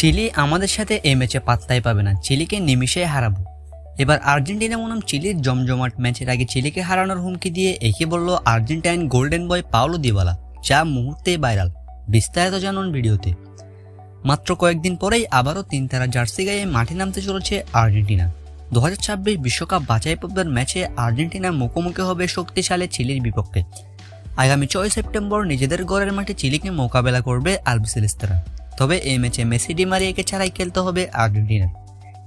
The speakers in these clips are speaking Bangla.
চিলি আমাদের সাথে এই ম্যাচে পাত্তাই পাবে না। চিলিকে নিমিষে হারাবো। এবার আর্জেন্টিনা মনম চিলির জমজমাট ম্যাচের আগে চিলিকে হারানোর হুমকি দিয়ে একে বলল Argentine golden boy Paulo Dybala, যা মুহূর্তে ভাইরাল। বিস্তারিত জানুন ভিডিওতে। মাত্র কয়েকদিন পরেই আবারও তিন তারা জার্সি গায়ে মাঠে নামতে চলেছে আর্জেন্টিনা। দু বিশ্বকাপ বাছাই পর্বের ম্যাচে আর্জেন্টিনা মুখোমুখি হবে শক্তিশালী চিলির বিপক্ষে। আগামী ছয় সেপ্টেম্বর নিজেদের গড়ের মাঠে চিলিকে মোকাবেলা করবে আলবিসেলিস্তারা তবে এই ম্যাচে মেসি ডিমারিয়াকে ছাড়াই খেলতে হবে আর্জেন্টিনার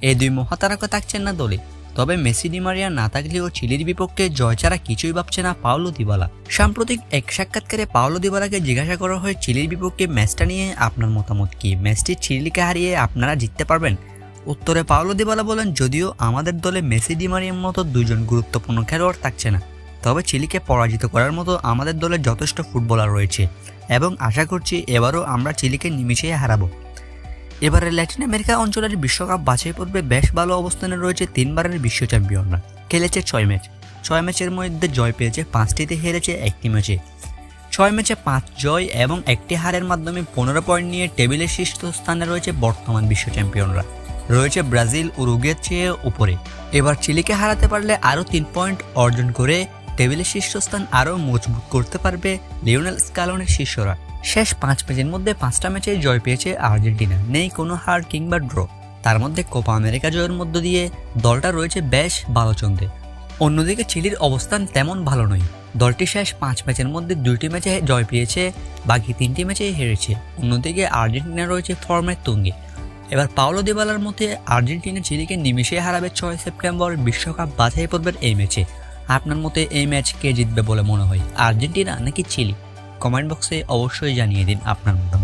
এই দুই মহাতারকা থাকছেন না দলে। তবে মেসি ডিমারিয়া না থাকলেও চিলির বিপক্ষে জয় ছাড়া কিছুই ভাবছে না পাওলো দিবালা। সাম্প্রতিক এক সাক্ষাৎকারে পাওলো দিবালাকে জিজ্ঞাসা করা হয়, চিলির বিপক্ষে ম্যাচটা নিয়ে আপনার মতামত কি? ম্যাচটি চিলিকে হারিয়ে আপনারা জিততে পারবেন? উত্তরে পাওলো দিবালা বলেন, যদিও আমাদের দলে মেসি ডিমারিয়ার মতো দুজন গুরুত্বপূর্ণ খেলোয়াড় থাকছে না, তবে চিলিকে পরাজিত করার মতো আমাদের দলে যথেষ্ট ফুটবলার রয়েছে। এবং আশা করছি এবারও আমরা চিলিকে নিমিশে হারাবো। এবারে ল্যাটিন আমেরিকা অঞ্চলের বিশ্বকাপ বাছাই পর্বে বেশ ভালো অবস্থানে রয়েছে তিনবারের বিশ্ব চ্যাম্পিয়নরা। খেলেছে ছয় ম্যাচ। ছয় ম্যাচের মধ্যে জয় পেয়েছে পাঁচটিতে হেরেছে একটি ম্যাচে। ছয় ম্যাচে পাঁচ জয় এবং একটি হারের মাধ্যমে পনেরো পয়েন্ট নিয়ে টেবিলের শীর্ষ স্থানে রয়েছে বর্তমান বিশ্ব চ্যাম্পিয়নরা। রয়েছে ব্রাজিল উরুগের চেয়ে উপরে। এবার চিলিকে হারাতে পারলে আরও তিন পয়েন্ট অর্জন করে টেবিলের শীর্ষস্থান আরও মজবুত করতে পারবে লিওনেল স্কালনের শিষ্যরা। শেষ পাঁচ ম্যাচের মধ্যে পাঁচটা ম্যাচে জয় পেয়েছে আর্জেন্টিনা। নেই কোনো হার কিংবা ড্র। তার মধ্যে কোপা আমেরিকা জয়ের মধ্য দিয়ে দলটা রয়েছে বেশ ভালো চন্দে অন্যদিকে চিলির অবস্থান তেমন ভালো নয়। দলটি শেষ পাঁচ ম্যাচের মধ্যে দুইটি ম্যাচে জয় পেয়েছে, বাকি তিনটি ম্যাচে হেরেছে। অন্যদিকে আর্জেন্টিনা রয়েছে ফর্মের তুঙ্গে। এবার পাওলো দেবালার মতে আর্জেন্টিনা চিলিকে নিমিশে হারাবে ছয় সেপ্টেম্বর বিশ্বকাপ বাছাই পর্বের এই ম্যাচে। আপনার মতে এই ম্যাচ কে জিতবে বলে মনে হয়? আর্জেন্টিনা নাকি চিলি? কমেন্ট বক্সে অবশ্যই জানিয়ে দিন আপনার মতামত।